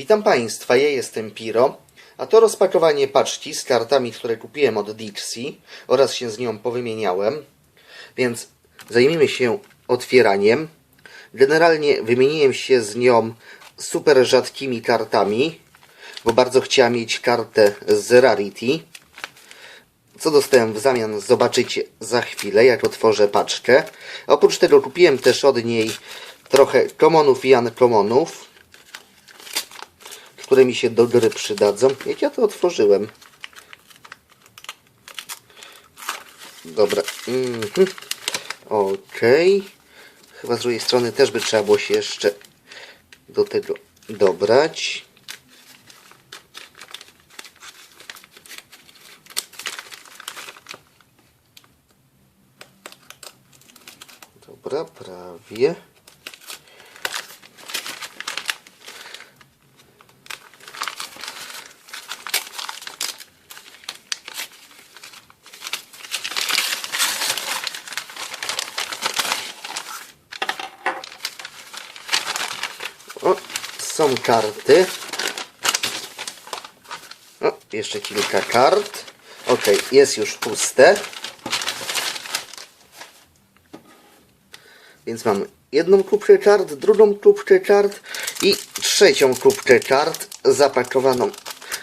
Witam Państwa, ja jestem Piro, a to rozpakowanie paczki z kartami, które kupiłem od Dixie oraz się z nią powymieniałem, więc zajmijmy się otwieraniem. Generalnie wymieniłem się z nią super rzadkimi kartami, bo bardzo chciałem mieć kartę z Rarity. Co dostałem w zamian zobaczycie za chwilę, jak otworzę paczkę. Oprócz tego kupiłem też od niej trochę komonów i unkomonów które mi się do gry przydadzą. Jak ja to otworzyłem? Dobra. Mhm. Okej. Chyba z drugiej strony też by trzeba było się jeszcze do tego dobrać. Dobra, prawie. O, są karty. O, jeszcze kilka kart. Ok, jest już puste. Więc mamy jedną kubkę kart, drugą kubkę kart i trzecią kubkę kart zapakowaną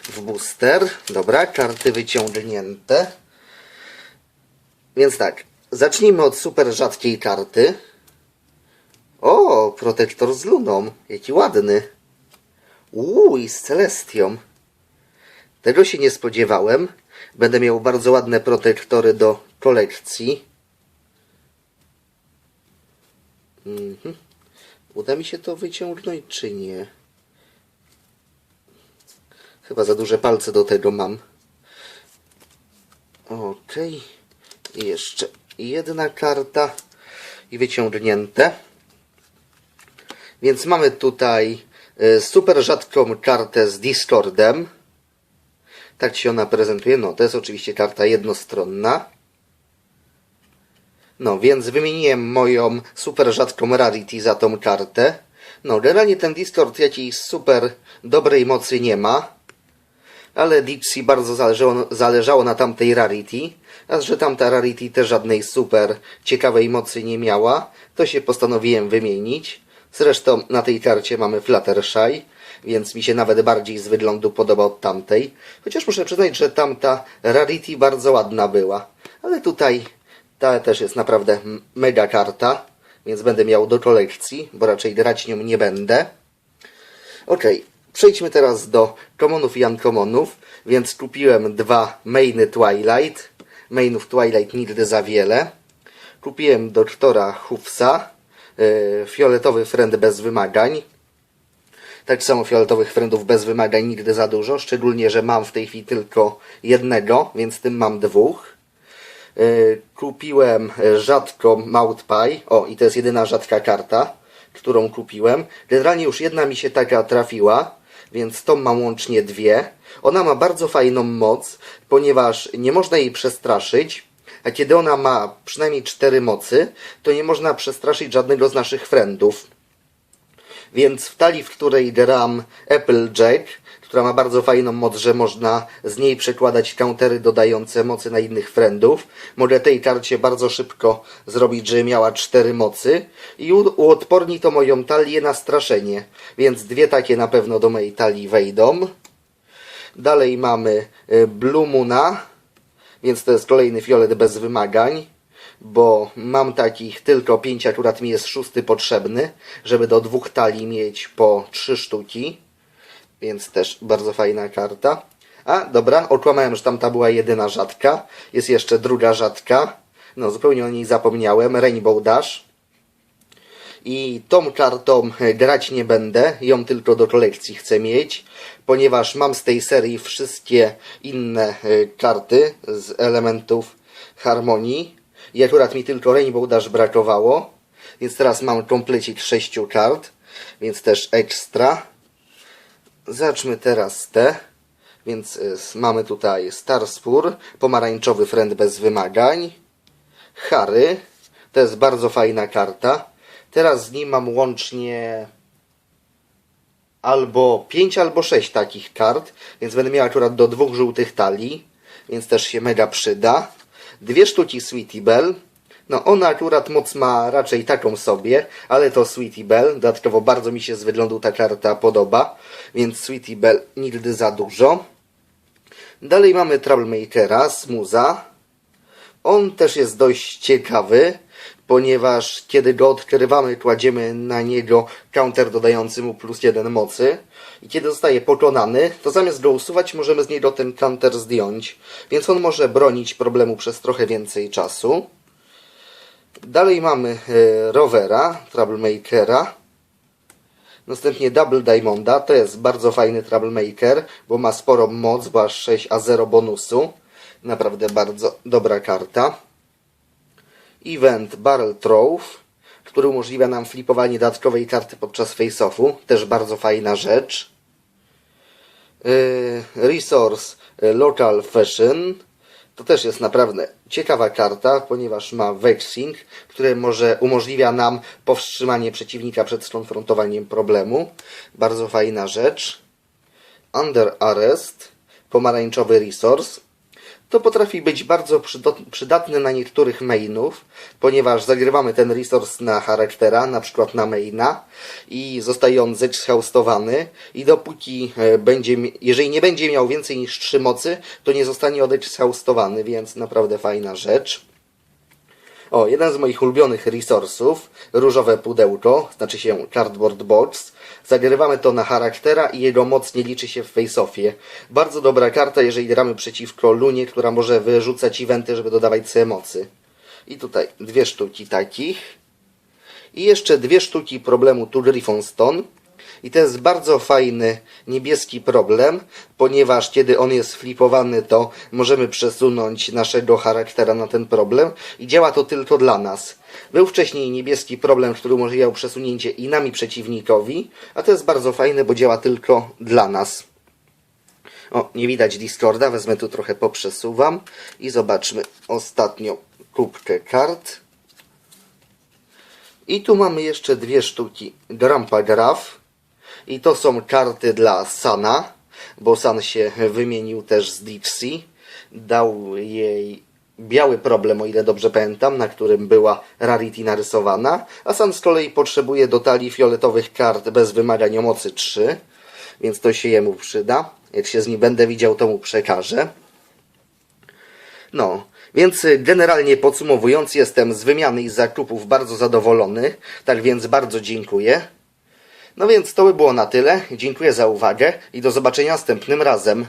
w booster. Dobra, karty wyciągnięte. Więc tak, zacznijmy od super rzadkiej karty. O, protektor z luną. Jaki ładny. Uuu, i z Celestią. Tego się nie spodziewałem. Będę miał bardzo ładne protektory do kolekcji. Mhm. Uda mi się to wyciągnąć, czy nie? Chyba za duże palce do tego mam. Okej. I jeszcze jedna karta. I wyciągnięte. Więc mamy tutaj super rzadką kartę z Discordem. Tak się ona prezentuje. No, to jest oczywiście karta jednostronna. No, więc wymieniłem moją super rzadką Rarity za tą kartę. No, generalnie ten Discord jakiejś super dobrej mocy nie ma. Ale Dipsy bardzo zależało, zależało na tamtej Rarity. A że tamta Rarity też żadnej super ciekawej mocy nie miała, to się postanowiłem wymienić. Zresztą na tej karcie mamy Fluttershy, więc mi się nawet bardziej z wyglądu podoba od tamtej. Chociaż muszę przyznać, że tamta Rarity bardzo ładna była. Ale tutaj ta też jest naprawdę mega karta, więc będę miał do kolekcji, bo raczej grać nią nie będę. Okej, przejdźmy teraz do commonów i uncommonów, więc kupiłem dwa mainy Twilight. Mainów Twilight nigdy za wiele. Kupiłem doktora Hufsa, fioletowy friend bez wymagań. Tak samo fioletowych friendów bez wymagań nigdy za dużo, szczególnie, że mam w tej chwili tylko jednego, więc tym mam dwóch. Yy, kupiłem rzadką Mouthpie. O, i to jest jedyna rzadka karta, którą kupiłem. Generalnie już jedna mi się taka trafiła, więc tą mam łącznie dwie. Ona ma bardzo fajną moc, ponieważ nie można jej przestraszyć, a kiedy ona ma przynajmniej cztery mocy, to nie można przestraszyć żadnego z naszych friendów. Więc w talii, w której gram Applejack, która ma bardzo fajną moc, że można z niej przekładać countery dodające mocy na innych friendów, mogę tej karcie bardzo szybko zrobić, żeby miała cztery mocy i uodporni to moją talię na straszenie. Więc dwie takie na pewno do mojej talii wejdą. Dalej mamy y, Blue Moona, więc to jest kolejny fiolet bez wymagań, bo mam takich tylko pięć, akurat mi jest szósty potrzebny, żeby do dwóch talii mieć po trzy sztuki, więc też bardzo fajna karta. A, dobra, okłamałem, że tamta była jedyna rzadka, jest jeszcze druga rzadka, no zupełnie o niej zapomniałem, Rainbow Dash. I tą kartą e, grać nie będę, ją tylko do kolekcji chcę mieć, ponieważ mam z tej serii wszystkie inne e, karty z elementów harmonii i akurat mi tylko Rainbow Dash brakowało, więc teraz mam komplecik sześciu kart, więc też ekstra. Zacznijmy teraz te. Więc s- mamy tutaj Starspur, pomarańczowy friend bez wymagań, Harry, to jest bardzo fajna karta. Teraz z nim mam łącznie albo 5 albo 6 takich kart, więc będę miał akurat do dwóch żółtych talii, więc też się mega przyda. Dwie sztuki Sweetie Belle. No ona akurat moc ma raczej taką sobie, ale to Sweetie Belle. Dodatkowo bardzo mi się z wyglądu ta karta podoba, więc Sweetie Belle nigdy za dużo. Dalej mamy Troublemakera, Smuza. On też jest dość ciekawy, ponieważ kiedy go odkrywamy, kładziemy na niego counter dodający mu plus jeden mocy. I kiedy zostaje pokonany, to zamiast go usuwać, możemy z niego ten counter zdjąć. Więc on może bronić problemu przez trochę więcej czasu. Dalej mamy e, Troublemakera. Następnie Double Diamonda, to jest bardzo fajny Troublemaker, bo ma sporą moc, bo aż 6 a 0 bonusu. Naprawdę bardzo dobra karta. Event Barrel Throw, który umożliwia nam flipowanie dodatkowej karty podczas face-offu. Też bardzo fajna rzecz. Yy, Resource Local Fashion. To też jest naprawdę ciekawa karta, ponieważ ma Vexing, które może umożliwia nam powstrzymanie przeciwnika przed skonfrontowaniem problemu. Bardzo fajna rzecz. Under Arrest, pomarańczowy resource. To potrafi być bardzo przydatne na niektórych mainów, ponieważ zagrywamy ten resource na charaktera, na przykład na maina i zostaje on zexhaustowany i dopóki e, będzie, jeżeli nie będzie miał więcej niż 3 mocy, to nie zostanie odexhaustowany, więc naprawdę fajna rzecz. O, jeden z moich ulubionych resursów, różowe pudełko, znaczy się Cardboard Box. Zagrywamy to na charaktera i jego moc nie liczy się w face-offie. Bardzo dobra karta, jeżeli gramy przeciwko Lunie, która może wyrzucać eventy, żeby dodawać sobie mocy. I tutaj dwie sztuki takich. I jeszcze dwie sztuki problemu tu Stone. I to jest bardzo fajny niebieski problem, ponieważ kiedy on jest flipowany, to możemy przesunąć naszego charaktera na ten problem i działa to tylko dla nas. Był wcześniej niebieski problem, który umożliwiał przesunięcie inami przeciwnikowi, a to jest bardzo fajne, bo działa tylko dla nas. O, nie widać Discorda, wezmę tu trochę poprzesuwam i zobaczmy ostatnią kubkę kart. I tu mamy jeszcze dwie sztuki Grampa Graf. I to są karty dla Sana, bo San się wymienił też z Dixie. Dał jej biały problem, o ile dobrze pamiętam, na którym była Rarity narysowana. A San z kolei potrzebuje do talii fioletowych kart bez wymagań o mocy 3, więc to się jemu przyda. Jak się z nim będę widział, to mu przekażę. No, więc generalnie podsumowując, jestem z wymiany i zakupów bardzo zadowolony, tak więc bardzo dziękuję. No więc to by było na tyle. Dziękuję za uwagę i do zobaczenia następnym razem.